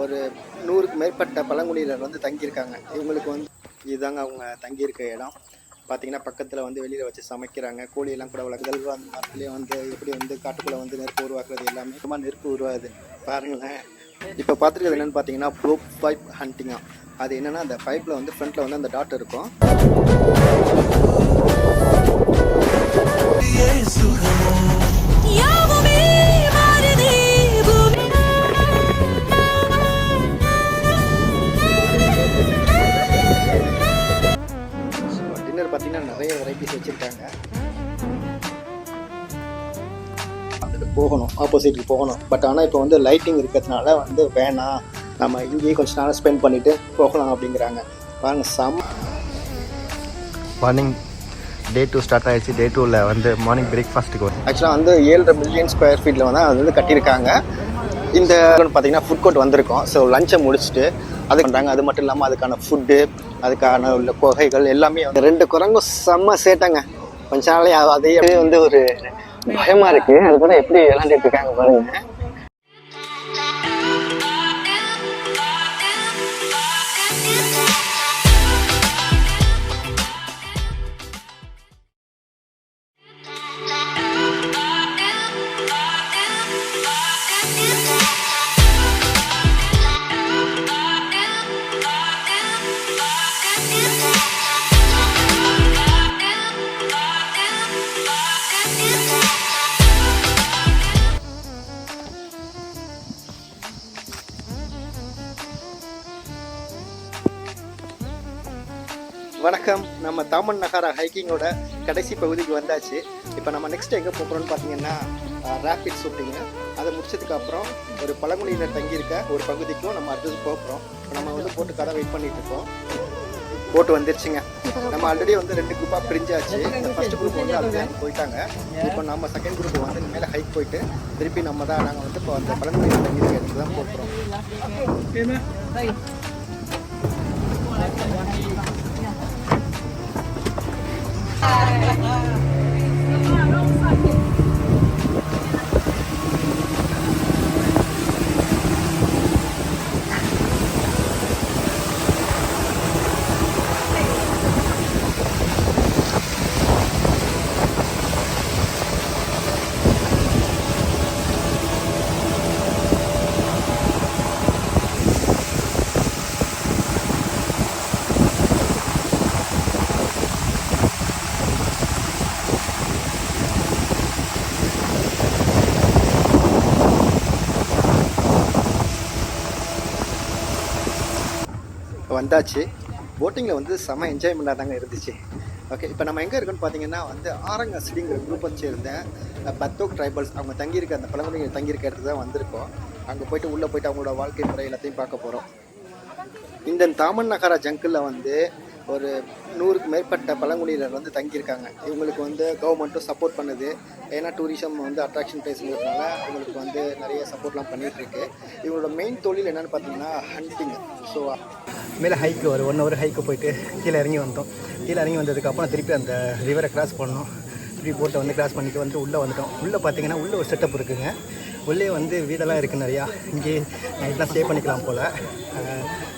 ஒரு நூறுக்கு மேற்பட்ட பழங்குடியினர் வந்து தங்கியிருக்காங்க. இவங்களுக்கு வந்து இதுதாங்க அவங்க தங்கியிருக்க இடம். பார்த்தீங்கன்னா பக்கத்தில் வந்து வெளியில் வச்சு சமைக்கிறாங்க. கோழியெல்லாம் கூட வளர்க்குதல் அந்த மரத்துலேயே வந்து எப்படி வந்து காட்டுக்குள்ளே வந்து நெருப்பு உருவாக்குறது எல்லாமே சும்மா நெருப்பு உருவாகுது. பாருங்களேன். இப்போ பார்த்துருக்கிறது என்னென்னு பார்த்தீங்கன்னா ப்ரோப் பைப் ஹண்டிங்காக அது என்னென்னா அந்த பைப்பில் வந்து ஃப்ரண்ட்டில் வந்து அந்த டாட் இருக்கும். யாவுமே ஆப்போசிட்டுக்கு போகணும். பட் ஆனால் இப்போ வந்து லைட்டிங் இருக்கிறதுனால வந்து வேணாம் நம்ம இங்கேயே கொஞ்ச நேரம் ஸ்பெண்ட் பண்ணிவிட்டு போகலாம் அப்படிங்கிறாங்க. பாருங்க செம்ம மார்னிங் டே டூ ஸ்டார்ட் ஆயிடுச்சு. டே டூவில் வந்து மார்னிங் பிரேக்ஃபாஸ்ட்டுக்கு வரும் ஆக்சுவலாக வந்து ஏழரை மில்லியன் ஸ்கொயர் ஃபீட்டில் வந்து அது வந்து கட்டியிருக்காங்க. இந்த பார்த்தீங்கன்னா ஃபுட் கோர்ட் வந்திருக்கோம். ஸோ லஞ்சை முடிச்சுட்டு அது பண்ணுறாங்க அது மட்டும் இல்லாமல் அதுக்கான ஃபுட்டு அதுக்கான உள்ள குகைகள் எல்லாமே வந்து ரெண்டு குரங்கும் செம்ம சேட்டங்க. கொஞ்ச நாளே அதே வந்து ஒரு பயமா இருக்கு. அது கூட எப்படி விளாண்டுட்டு இருக்காங்க பாருங்க. நம்ம நகரா ஹைக்கிங்கோட கடைசி பகுதிக்கு வந்தாச்சு. இப்போ நம்ம நெக்ஸ்ட் எங்கே போகிறோம்னு பார்த்தீங்கன்னா ரேபிட் ஷூட்டிங்கு அதை முடிச்சதுக்கு அப்புறம் ஒரு பழங்குடியினர் தங்கியிருக்க ஒரு பகுதிக்கும் நம்ம அடுத்தது போகிறோம் இப்போ நம்ம வந்து போட்டு கடை வெயிட் பண்ணிட்டு இருக்கோம். போட்டு வந்துருச்சுங்க. நம்ம ஆல்ரெடி வந்து ரெண்டு குரூப்பாக பிரிஞ்சாச்சு. இந்த ஃபர்ஸ்ட் குரூப் வந்து அதுக்கு போயிட்டாங்க. இப்போ நம்ம செகண்ட் குரூப் வந்து மேலே ஹைக் போயிட்டு திருப்பி நம்ம தான் நாங்கள் வந்து இப்போ அந்த பழங்குடியினர் தங்கியிருக்க இடத்துக்கு தான் போகிறோம் வந்தாச்சு. போட்டிங்கில் வந்து செம என்ஜாய்மெண்ட்டாக தாங்க இருந்துச்சு. ஓகே இப்போ நம்ம எங்கே இருக்கோம்னு பார்த்தீங்கன்னா வந்து ஆரங்கசிடிங்கிற குரூப்பை சேர்ந்த அஹ், பத்தோக் ட்ரைபல்ஸ் அவங்க தங்கியிருக்க அந்த பழங்குடியினர் தங்கியிருக்க இடத்துல தான் வந்திருக்கோம். அங்கே போயிட்டு உள்ளே போயிட்டு அவங்களோட வாழ்க்கை முறை எல்லாத்தையும் பார்க்க போகிறோம் இந்த தாமன் நகரா ஜங்கிளில் வந்து ஒரு நூறுக்கு மேற்பட்ட பழங்குடியினர் வந்து தங்கியிருக்காங்க. இவங்களுக்கு வந்து கவர்மெண்ட்டும் சப்போர்ட் பண்ணுது. ஏன்னா டூரிசம் வந்து அட்ராக்ஷன் பிளேஸ்ங்கிறதுனால இவங்களுக்கு வந்து நிறைய சப்போர்ட்லாம் பண்ணிகிட்ருக்கு இவங்களோட மெயின் தொழில் என்னென்னு பார்த்தீங்கன்னா ஹண்டிங் ஸோ மேலே ஹைக்கு ஒரு ஒன் ஹவர் ஹைக்கு போயிட்டு கீழே இறங்கி வந்தோம். கீழே இறங்கி வந்ததுக்கப்புறம் திருப்பி அந்த ரிவரை கிராஸ் பண்ணோம். திருப்பி போட்டை வந்து கிராஸ் பண்ணிட்டு வந்து உள்ளே வந்துட்டோம். உள்ளே பார்த்தீங்கன்னா உள்ளே ஒரு செட்டப் இருக்குங்க. உள்ளே வந்து வீடெல்லாம் இருக்குது நிறையா. இங்கே நைட்லாம் ஸ்டே பண்ணிக்கலாம் போல்.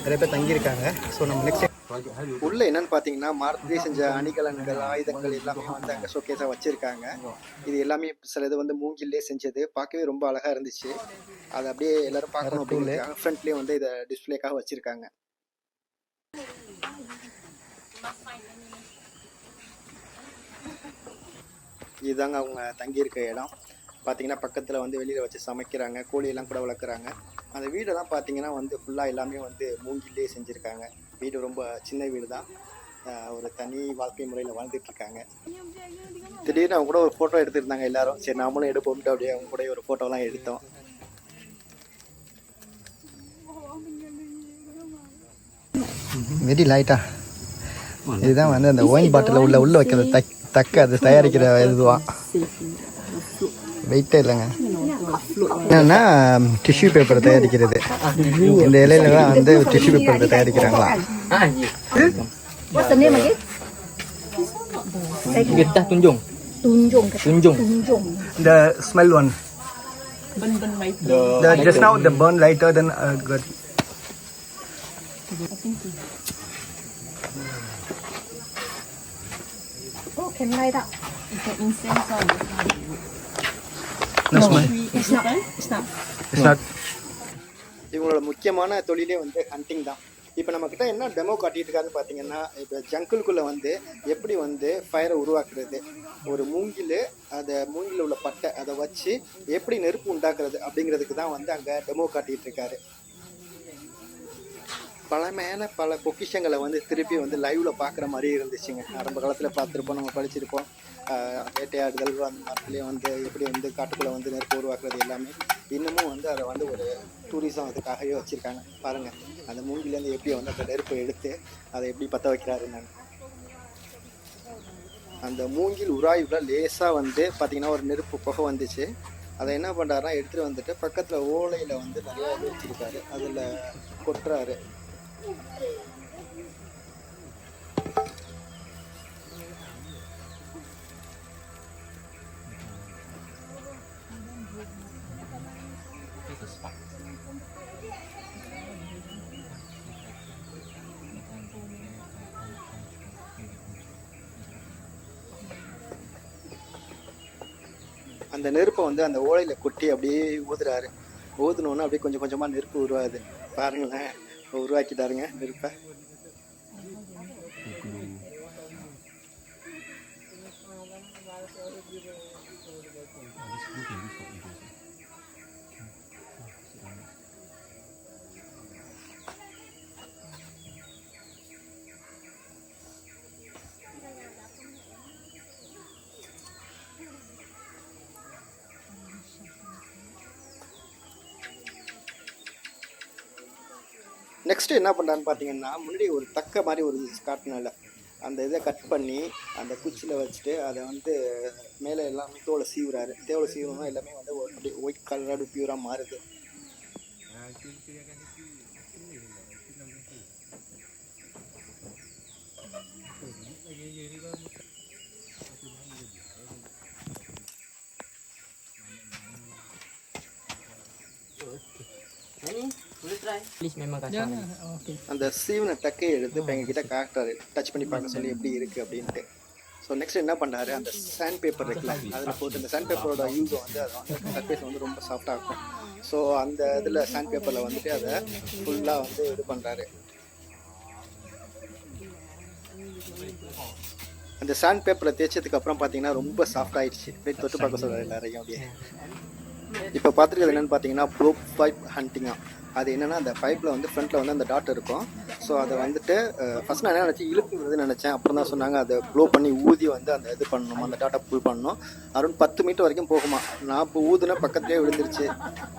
நிறைய பேர் தங்கியிருக்காங்க. ஸோ நம்ம நெக்ஸ்ட் உள்ள என்னன்னு பார்த்தீங்கன்னா மரத்திலே செஞ்ச அணிகலன்கள் ஆயுதங்கள் எல்லாமே வந்து அங்கே ஷோகேஸாக வச்சுருக்காங்க. இது எல்லாமே சில இது வந்து மூங்கிலே செஞ்சது. பார்க்கவே ரொம்ப அழகாக இருந்துச்சு. அதை அப்படியே எல்லாரும் பார்க்கணும் அப்படின்னு ஃப்ரண்ட்லேயே வந்து இதை டிஸ்பிளேக்காக வச்சுருக்காங்க. இதுதாங்க அவங்க தங்கியிருக்க இடம். பார்த்தீங்கன்னா பக்கத்தில் வந்து வெளியில் வச்சு சமைக்கிறாங்க கோழியெல்லாம் கூட வளர்க்குறாங்க. அந்த வீடெல்லாம் பார்த்தீங்கன்னா வந்து ஃபுல்லாக எல்லாமே வந்து மூங்கிலே செஞ்சுருக்காங்க. வீடு ரொம்ப சின்ன வீடு தான் ஒரு தனி வாழ்க்கை முறையில் வாழ்ந்துட்டு இருக்காங்க திடீர்னு அவங்க கூட ஒரு ஃபோட்டோ எடுத்திருந்தாங்க எல்லாரும். சரி நாமளும் எடுப்போம்ட்டு அப்படியே அவங்க கூட ஒரு ஃபோட்டோலாம் எடுத்தோம். வெரி லைட்டா இதுதான் வந்து அந்த ஒயின் பாட்டில் உள்ள உள்ள வைக்கிற தக் தக்க அது தயாரிக்கிற இதுவான் வெயிட்டே இல்லைங்க என்னன்னா டிஷ்யூ பேப்பர் தயாரிக்கிறது இந்த இலையில தான் வந்து tissue paper தயாரிக்கிறாங்களா What's the name again? Getah tunjung. Tunjung. Tunjung. Tunjung. The smell one. The just now the burn lighter than uh, good. Oh, can light up. It's the incense one. It's not the wood. No smell. It's not. It's not. It's not. இவங்களோட முக்கியமான தொழிலே வந்து hunting தான் இப்போ நம்மக்கிட்ட என்ன demo காட்டிட்டு இருக்காருன்னு பார்த்தீங்கன்னா இப்போ ஜங்கிள்குள்ளே வந்து எப்படி வந்து ஃபயரை உருவாக்குறது ஒரு மூங்கில் அதை மூங்கில் உள்ள பட்டை அதை வச்சு எப்படி நெருப்பு உண்டாக்குறது அப்படிங்கிறதுக்கு தான் வந்து அங்கே டெமோ காட்டிட்டு இருக்காரு பழமையான பல பொக்கிஷங்களை வந்து திருப்பி வந்து லைவ்ல பார்க்குற மாதிரி இருந்துச்சுங்க. ஆரம்ப காலத்தில் பார்த்துருப்போம் நம்ம படிச்சிருப்போம். வேட்டையாடுதல் அந்த மரத்துலேயே வந்து எப்படி வந்து காட்டுக்குள்ளே வந்து நெருப்பு உருவாக்குறது எல்லாமே இன்னமும் வந்து அதை வந்து ஒரு டூரிசம் அதுக்காகவே வச்சுருக்காங்க. பாருங்கள் அந்த மூங்கிலேருந்து எப்படி வந்து அந்த நெருப்பை எடுத்து அதை எப்படி பற்ற வைக்கிறாரு நான் அந்த மூங்கில் உராய்வில் லேசாக வந்து பார்த்திங்கன்னா ஒரு நெருப்பு புகை வந்துச்சு. அதை என்ன பண்ணுறாருனா எடுத்துகிட்டு வந்துட்டு பக்கத்தில் ஓலையில் வந்து நிறையா வச்சுருக்காரு. அதில் கொட்டுறாரு. அந்த நெருப்பை வந்து அந்த ஓலையில் கொட்டி அப்படியே ஊதுறாரு. ஊதுனோன்னு அப்படியே கொஞ்சம் கொஞ்சமாக நெருப்பு உருவாது பாருங்களேன். உருவாக்கிட்டாருங்க நெருப்பை நெக்ஸ்ட்டு என்ன பண்ணுறான்னு பார்த்தீங்கன்னா முன்னாடி ஒரு தக்க மாதிரி ஒரு காட்டினால அந்த இதை கட் பண்ணி அந்த குச்சியில் வச்சுட்டு அதை வந்து மேலே எல்லாம் தோலை சீவுறாரு தோலை சீவணும் எல்லாமே வந்து ஒரு அப்படியே ஒயிட் கலராக பியூராக மாறுது Thank you. அந்த சீவனை டக்கையை எடுத்து எங்ககிட்ட காட்டுறாரு. டச் பண்ணி பார்க்க சொல்லி எப்படி இருக்குது அப்படின்ட்டு. ஸோ நெக்ஸ்ட் என்ன பண்ணாரு அந்த சாண்ட் பேப்பர் இருக்குல்ல அதில் போட்டு அந்த சாண்ட் பேப்பரோட யூஸ் வந்து அது வந்து சர்ஃபேஸ் வந்து ரொம்ப சாஃப்டாக இருக்கும். ஸோ அந்த இதில் சாண்ட் பேப்பரில் வந்துட்டு அதை ஃபுல்லாக வந்து இது பண்ணுறாரு அந்த சாண்ட் பேப்பரை தேய்ச்சதுக்கு அப்புறம் பார்த்தீங்கன்னா ரொம்ப சாஃப்ட் ஆயிடுச்சு. அப்படியே தொட்டு பார்க்க சொல்கிறாரு எல்லாரையும் அப்படியே. இப்போ பார்த்துருக்கிறது என்னென்னு பார்த்தீங்கன்னா ப்ளோ பைப் ஹண்டிங்கா அது என்னென்னா அந்த பைப்பில் வந்து ஃப்ரண்ட்டில் வந்து அந்த டாட் இருக்கும். ஸோ அதை வந்துட்டு ஃபஸ்ட் நான் என்ன நினச்சேன் இழுக்குறது நினச்சேன்? அப்புறம் தான் சொன்னாங்க அதை ப்ளோ பண்ணி ஊதி வந்து அந்த இது பண்ணணும் அந்த டாட்டை புல் பண்ணணும். அரௌண்ட் பத்து மீட்டர் வரைக்கும் போகுமா? நான் இப்போ ஊதுன பக்கத்துலேயே விழுந்துருச்சு.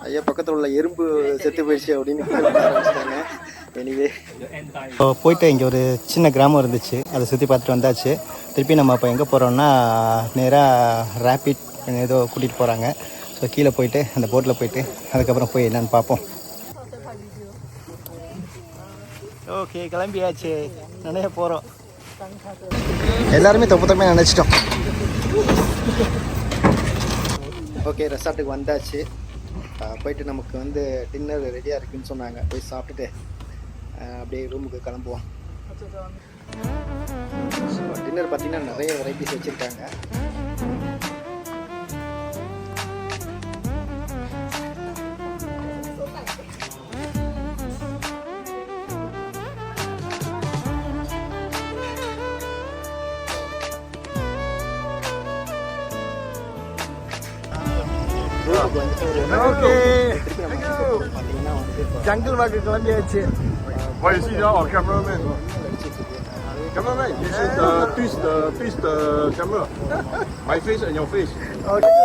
ஐயா பக்கத்தில் உள்ள எறும்பு செத்து போயிடுச்சு அப்படின்னு ஆரம்பிச்சிட்டாங்க. எனிவே இப்போ போயிட்டு இங்கே ஒரு சின்ன கிராமம் இருந்துச்சு. அதை சுற்றி பார்த்துட்டு வந்தாச்சு. திருப்பி நம்ம இப்போ எங்கே போகிறோம்னா நேராக ரேபிட் ஏதோ கூட்டிகிட்டு போகிறாங்க ஸோ கீழே போயிட்டு அந்த போட்டில் போயிட்டு அதுக்கப்புறம் போய் என்னென்னு பார்ப்போம். ஓகே கிளம்பியாச்சு. நினைய போகிறோம் எல்லாருமே தப்பு தப்பே நினச்சிட்டோம். ஓகே ரெசார்ட்டுக்கு வந்தாச்சு. போயிட்டு நமக்கு வந்து டின்னர் ரெடியாக இருக்குன்னு சொன்னாங்க. போய் சாப்பிட்டுட்டு அப்படியே ரூமுக்கு கிளம்புவோம். டின்னர் பார்த்தீங்கன்னா நிறைய வெரைட்டிஸ் வச்சுருக்காங்க. பார்த்தீங்கன்னா வந்து ஜங்கிள் வாக்கு கிளம்பியாச்சு What you see now, our cameraman. Cameraman, you should uh, twist the twist the camera. My face and your face. போக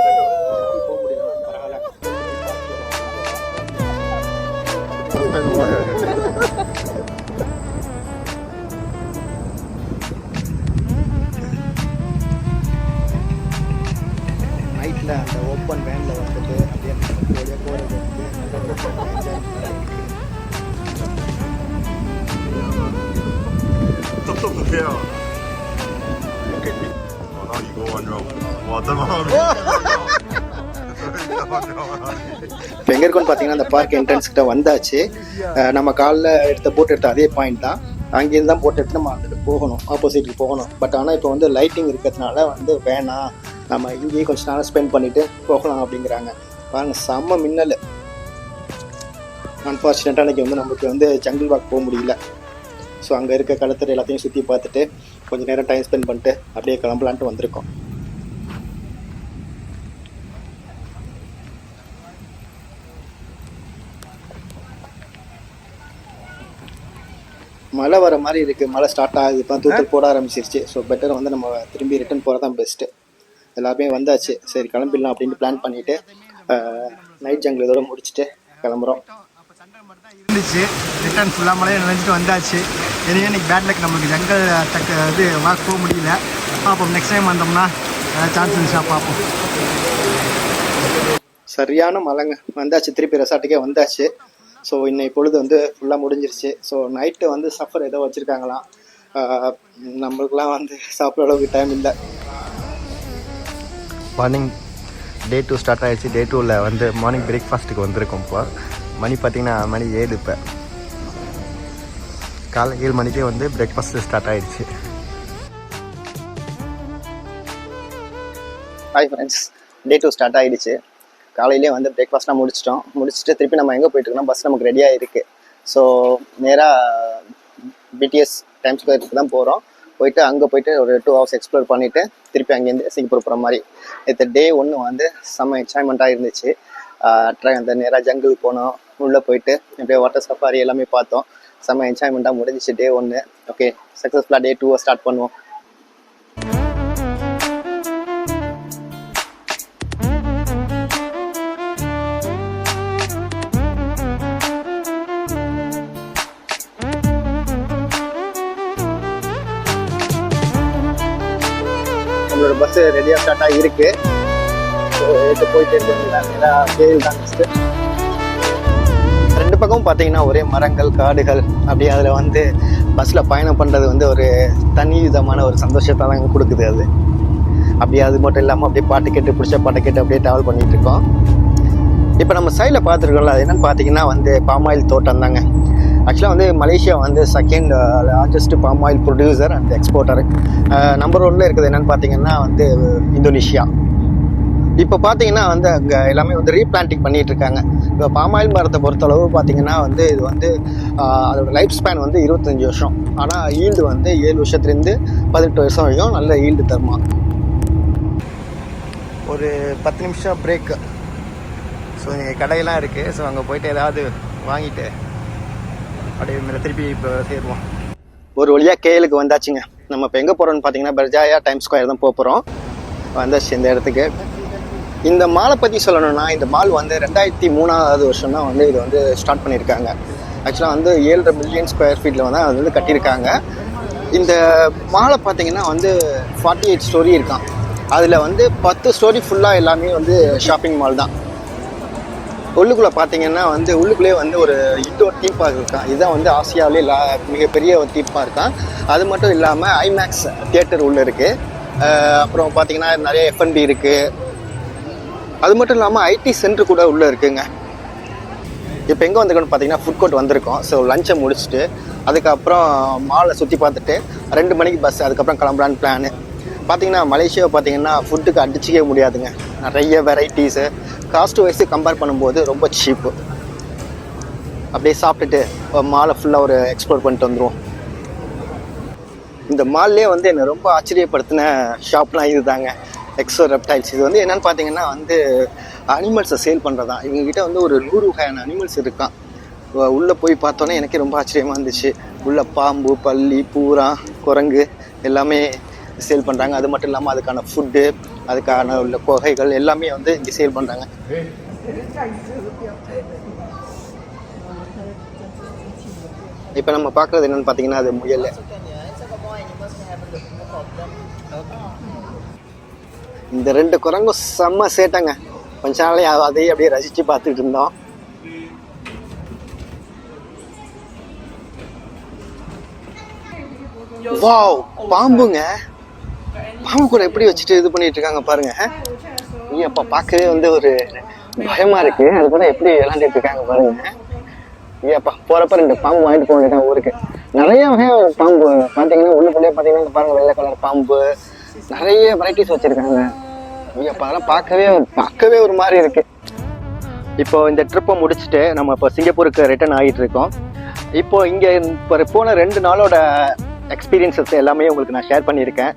அந்த பார்க் என்ட்ரன்ஸ் கிட்ட வந்தாச்சு. நம்ம காலைல எடுத்த போட் எடுத்த அதே பாயிண்ட் தான். அங்கேருந்து தான் போட் எடுத்து நம்ம வந்துட்டு போகணும். ஆப்போசிட்டுக்கு போகணும். பட் ஆனால் இப்போ வந்து லைட்டிங் இருக்கிறதுனால வந்து வேணாம். நம்ம இங்கேயே கொஞ்ச நேரம் ஸ்பெண்ட் பண்ணிட்டு போகலாம் அப்படிங்கிறாங்க. பாருங்க செம்ம மின்னல். அன்ஃபார்ச்சுனேட்டாக அன்றைக்கி வந்து நமக்கு வந்து ஜங்கிள் வாக் போக முடியல. ஸோ அங்கே இருக்க கடத்தர் எல்லாத்தையும் சுற்றி பார்த்துட்டு கொஞ்சம் நேரம் டைம் ஸ்பெண்ட் பண்ணிட்டு அப்படியே கிளம்பலான்ட்டு வந்திருக்கோம். மழை வர மாதிரி இருக்குது மழை ஸ்டார்ட் ஆகுது. இப்போ தூத்தல் போட ஆரம்பிச்சிருச்சு. ஸோ பெட்டர் வந்து நம்ம திரும்பி ரிட்டர்ன் போகிறது தான் பெஸ்ட்டு எல்லாருமே வந்தாச்சு. சரி கிளம்பிடலாம் அப்படின்னு பிளான் பண்ணிவிட்டு நைட் ஜங்கிள் இதோட முடிச்சுட்டு கிளம்புறோம். இருந்துச்சு. ரிட்டர்ன் ஃபுல்லாக மழையை நினைச்சிட்டு வந்தாச்சு. எனவே இன்னைக்கு பேட் லக் நம்மளுக்கு ஜங்கல் தக்க இது வாக் போக முடியல. பார்ப்போம். நெக்ஸ்ட் டைம் வந்தோம்னா சான்ஸ் இருந்துச்சா பார்ப்போம். சரியான மழைங்க. வந்தாச்சு. திருப்பி ரெசார்ட்டுக்கே வந்தாச்சு. ஸோ இன்னைக்கு பொழுது வந்து ஃபுல்லாக முடிஞ்சிருச்சு. ஸோ நைட்டு வந்து சஃபர் ஏதோ வச்சுருக்காங்களாம். நம்மளுக்குலாம் வந்து சாப்பிட்ற அளவுக்கு டைம் இல்லை. மார்னிங் டே டூ ஸ்டார்ட் ஆயிடுச்சு. டே டூவில் வந்து மார்னிங் பிரேக்ஃபாஸ்ட்டுக்கு வந்திருக்கோம் இப்போ. மணி பார்த்தீங்கன்னா மணி ஏழு இப்போ. காலை ஏழு மணிக்கே வந்து பிரேக்ஃபாஸ்ட்டு ஸ்டார்ட் ஆயிடுச்சு. Hi friends day two start ஆகிடுச்சு காலையிலே வந்து பிரேக்ஃபாஸ்ட்லாம் முடிச்சிட்டோம். முடிச்சுட்டு திருப்பி நம்ம எங்கே போயிட்டுருக்கோம் பஸ் நமக்கு ரெடியாக இருக்குது ஸோ நேராக பிடிஎஸ் டைம் ஸ்கொயருக்கு தான் போகிறோம் போயிட்டு அங்கே போயிட்டு ஒரு டூ ஹவர்ஸ் எக்ஸ்ப்ளோர் பண்ணிவிட்டு திருப்பி அங்கேருந்து சிங்கப்பூர் போகிற மாதிரி. நேற்று டே ஒன்று வந்து செம்ம என்ஜாய்மெண்ட்டாக இருந்துச்சு. ட்ரை அந்த நேராக ஜங்கிள் போனோம். உள்ளே போயிட்டு அப்படியே வாட்டர் சஃபாரி எல்லாமே பார்த்தோம். செம்ம என்ஜாய்மெண்ட்டாக முடிஞ்சிச்சு டே ஒன்று ஓகே சக்ஸஸ்ஃபுல்லாக டே டூவை ஸ்டார்ட் பண்ணுவோம். பஸ்ஸு பஸ் ரெடியாக ஸ்டார்ட் இருக்குது ஸோ எடுத்து இருக்கு தான் நெக்ஸ்ட்டு ரெண்டு பக்கமும் பார்த்தீங்கன்னா ஒரே மரங்கள் காடுகள் அப்படியே அதில் வந்து பஸ்ஸில் பயணம் பண்ணுறது வந்து ஒரு தனி விதமான ஒரு சந்தோஷத்தை தான் கொடுக்குது அது. அப்படியே அது மட்டும் இல்லாமல் அப்படியே பாட்டு கேட்டு பிடிச்ச பாட்டை கேட்டு அப்படியே ட்ராவல் பண்ணிகிட்டு இருக்கோம். இப்போ நம்ம சைடில் பார்த்துருக்கோம்ல அது என்னன்னு பார்த்தீங்கன்னா வந்து பாமாயில் தோட்டம் தாங்க. ஆக்சுவலாக வந்து மலேசியா வந்து second largest palm oil producer and exporter number ஒன்ல இருக்குது என்னென்னு பார்த்தீங்கன்னா வந்து இந்தோனேஷியா. இப்போ பார்த்தீங்கன்னா வந்து அங்கே எல்லாமே வந்து ரீபிளான்டிங் பண்ணிகிட்டு இருக்காங்க. இப்போ பாம் ஆயில் மரத்தை பொறுத்தளவு பார்த்தீங்கன்னா வந்து இது வந்து அதோடய அதோட லைஃப் ஸ்பேன் வந்து இருபத்தஞ்சி வருஷம். ஆனால் ஈல்டு வந்து ஏழு வருஷத்துலேருந்து பதினெட்டு வருஷம் வரைக்கும் நல்ல ஈல்டு தருமா? ஒரு பத்து நிமிஷம் பிரேக்கு ஸோ இங்கே கடையெல்லாம் இருக்குது ஸோ அங்கே போயிட்டு ஏதாவது வாங்கிட்டு அப்படியே மேலே திருப்பி இப்போ சேருவோம். ஒரு வழியாக கேலுக்கு வந்தாச்சுங்க. நம்ம இப்போ எங்கே போகிறோம்னு பார்த்தீங்கன்னா பெர்ஜாயா டைம் ஸ்கொயர் தான் போக போகிறோம் வந்தாச்சு இந்த இடத்துக்கு. இந்த மாலை பற்றி சொல்லணும்னா இந்த மால் வந்து ரெண்டாயிரத்தி மூணாவது வருஷம் தான் வந்து இது வந்து ஸ்டார்ட் பண்ணியிருக்காங்க ஆக்சுவலாக வந்து ஏழரை மில்லியன் ஸ்கொயர் ஃபீட்டில் வந்து அது வந்து கட்டியிருக்காங்க. இந்த மாலை பார்த்தீங்கன்னா வந்து ஃபார்ட்டி எயிட் ஸ்டோரி இருக்கான் அதில் வந்து பத்து ஸ்டோரி ஃபுல்லாக எல்லாமே வந்து ஷாப்பிங் மால் தான். உள்ளுக்குள்ளே பார்த்தீங்கன்னா வந்து உள்ளுக்குள்ளே வந்து ஒரு இண்டோர் தீம் பார்க் இருக்கான் இதுதான் வந்து ஆசியாவிலே லா மிகப்பெரிய ஒரு தீம் பார்க் இருக்கான் அது மட்டும் இல்லாமல் ஐமேக்ஸ் தியேட்டர் உள்ளே இருக்குது அப்புறம் பார்த்தீங்கன்னா நிறைய எஃப்என்பி இருக்குது அது மட்டும் இல்லாமல் ஐடி சென்டர் கூட உள்ளே இருக்குங்க. இப்போ எங்கே வந்திருக்கோம்னு பார்த்தீங்கன்னா ஃபுட் கோர்ட் வந்திருக்கோம். ஸோ லஞ்சை முடிச்சுட்டு அதுக்கப்புறம் மாலை சுற்றி பார்த்துட்டு ரெண்டு மணிக்கு பஸ் அதுக்கப்புறம் கிளம்பலான்னு பிளானு பார்த்தீங்கன்னா மலேசியாவை பார்த்தீங்கன்னா ஃபுட்டுக்கு அடிச்சிக்கவே முடியாதுங்க. நிறைய வெரைட்டிஸு காஸ்ட் வைஸ் கம்பேர் பண்ணும்போது ரொம்ப சீப்பு அப்படியே சாப்பிட்டுட்டு மாலை ஃபுல்லாக ஒரு எக்ஸ்ப்ளோர் பண்ணிட்டு வந்துடுவோம் இந்த மால்லே வந்து என்னை ரொம்ப ஆச்சரியப்படுத்தின ஷாப்லாம் இதுதாங்க. எக்ஸோ ரெப்டைல்ஸ் இது வந்து என்னன்னு பார்த்தீங்கன்னா வந்து அனிமல்ஸை சேல் பண்ணுறது தான் இவங்ககிட்ட வந்து ஒரு நூறு வகையான அனிமல்ஸ் இருக்கான். உள்ளே போய் பார்த்தோன்னே எனக்கே ரொம்ப ஆச்சரியமா இருந்துச்சு. உள்ள பாம்பு பல்லி பூரா குரங்கு எல்லாமே சேல் பண்ணுறாங்க அது மட்டும் இல்லாமல் அதுக்கான ஃபுட்டு அதுக்கான உள்ள கொகைகள் எல்லாமே வந்து இங்கே சேல் பண்ணுறாங்க இப்போ நம்ம பார்க்குறது என்னன்னு பார்த்தீங்கன்னா அது முயல். இந்த ரெண்டு குரங்கும் செம்ம சேட்டாங்க. கொஞ்ச நாளே அதையே அப்படியே ரசித்து பார்த்துட்டு இருந்தோம். வாவ் பாம்புங்க. பாம்பு கூட எப்படி வச்சுட்டு இது பண்ணிட்டு இருக்காங்க பாருங்க. நீ அப்போ பார்க்கவே வந்து ஒரு பயமா இருக்கு. அது கூட எப்படி விளாண்டுட்டு இருக்காங்க பாருங்க ஏப்பா போறப்ப ரெண்டு பாம்பு வாங்கிட்டு போக வேண்டியதான் ஊருக்கு. நிறைய வகையான பாம்பு. பார்த்தீங்கன்னா உள்ளுக்குள்ளேயே பார்த்தீங்கன்னா பாருங்க வெள்ளை கலர் பாம்பு. நிறைய வெரைட்டிஸ் வச்சிருக்காங்க. ஐயப்பா அதெல்லாம் பார்க்கவே பார்க்கவே ஒரு மாதிரி இருக்கு. இப்போ இந்த ட்ரிப்பை முடிச்சுட்டு நம்ம இப்போ சிங்கப்பூருக்கு ரிட்டர்ன் ஆகிட்டு இருக்கோம் இப்போ இங்கே இப்போ போன ரெண்டு நாளோட எக்ஸ்பீரியன்சஸ் எல்லாமே உங்களுக்கு நான் ஷேர் பண்ணியிருக்கேன்.